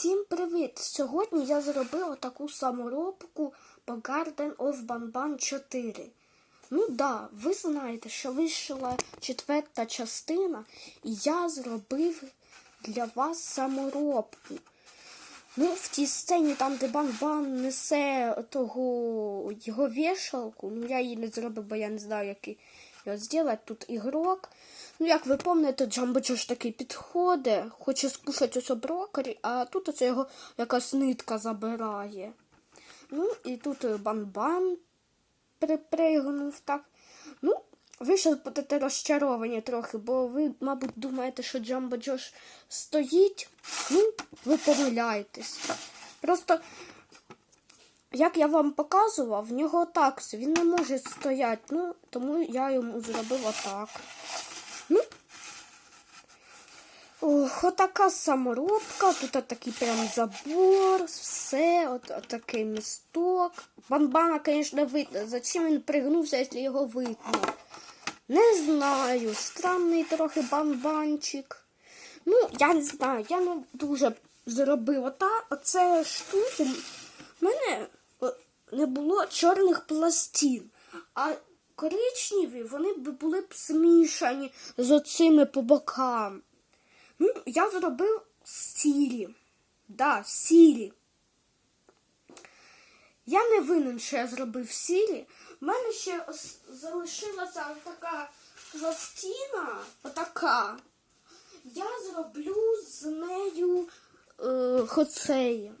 Всім привіт! Сьогодні я зробив таку саморобку по Garden of Banban 4. Ну да, ви знаєте, що вийшла четверта частина, і я зробив для вас саморобку. Ну, в тій сцені, там, де Банбан несе того його вішалку, ну я її не зробив, бо я не знаю, який його зробити. Тут ігрок. Ну, як ви пам'ятаєте, Джамбо ж такий підходить, хоче скушати ось брокері, а тут оце його якась нитка забирає. Ну, і тут Банбан припригнув так. Ну, ви ще будете розчаровані трохи, бо ви, мабуть, думаєте, що Джамбо Джош стоїть. Ну, ви помиляєтесь. Просто, як я вам показував, в нього так, він не може стояти, ну, тому я йому зробив отак. Ну, Ох, отака саморобка, тут такий прям забор, все, от, от такий місток. Банбана, звісно, видно. Зачем він пригнувся, якщо його видно? Не знаю. Странний трохи банбанчик. Ну, я не знаю, я не дуже зробив ота, оце. У мене не було чорних пластин. А коричневі вони б були б змішані з оцими по бокам. Ну, я зробив сірі. Да, сірі. Я не винен, що я зробив сірі. У мене ще залишилася така пластина, отака. Я зроблю з нею е, хоцеї.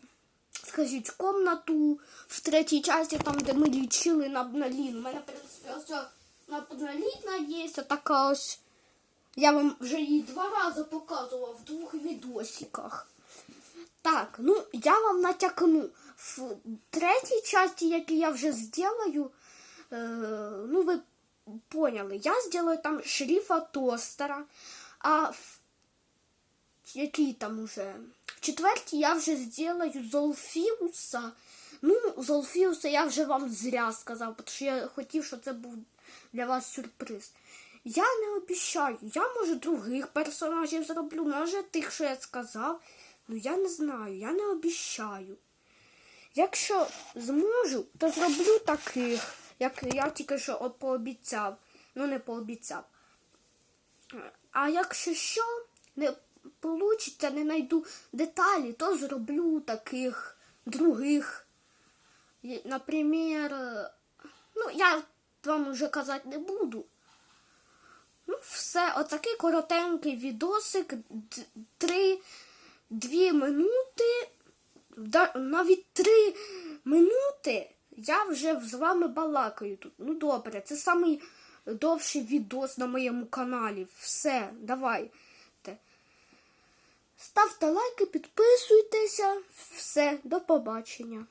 Скажіть, комнату в третій часті, там, де ми лічили на обналін. У мене, в на обналіна є така ось. Я вам вже її два рази показував в двох відосиках. Так, ну я вам натякну. В третій часті, яку я вже зроблю, е, ну ви поняли, я зроблю там шрифа тостера, а в який там уже? В четвертій я вже зроблю Золфіуса. Ну, Золфіуса я вже вам зря сказав, тому що я хотів, щоб це був для вас сюрприз. Я не обіцяю. Я може других персонажів зроблю, може тих, що я сказав. Ну я не знаю, я не обіцяю. Якщо зможу, то зроблю таких, як я тільки що пообіцяв. Ну, не пообіцяв. А якщо що, не вийде, не знайду деталі, то зроблю таких других. Наприклад, ну, я вам вже казати не буду. Ну, все, отакий коротенький відосик, д- три, дві минути, навіть три минути я вже з вами балакаю тут. Ну добре, це самий довший відос на моєму каналі. Все, давайте. Ставте лайки, підписуйтеся. Все, до побачення.